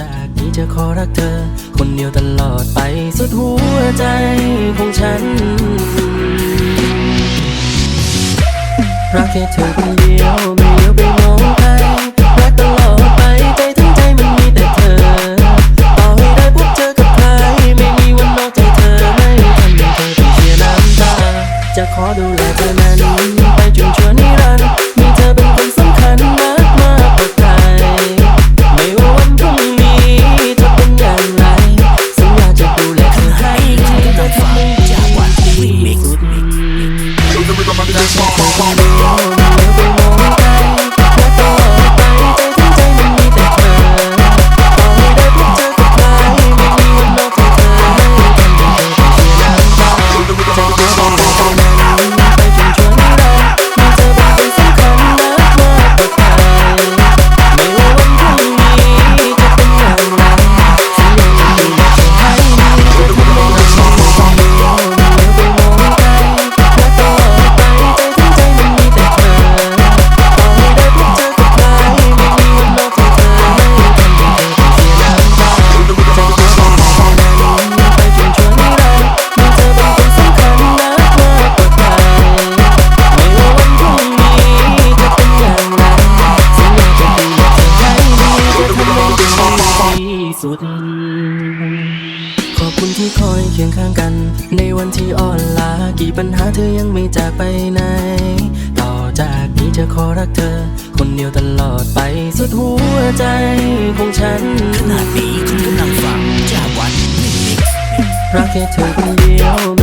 จากนี้จะขอรักเธอ คนเดียวตลอดไปสุดหัวใจของฉัน รักแค่เธอคนเดียวไม่เลียวไปไหน คุณที่คอยเคียงข้างกัน ในวันที่อ่อนล้ากี่ปัญหาเธอยังไม่จากไปไหน ต่อจากนี้จะขอรักเธอ คนเดียวตลอดไปสุดหัวใจของฉันขณดนี้คุณกำลังฟังจากวันรักแค่เธอคนเดียว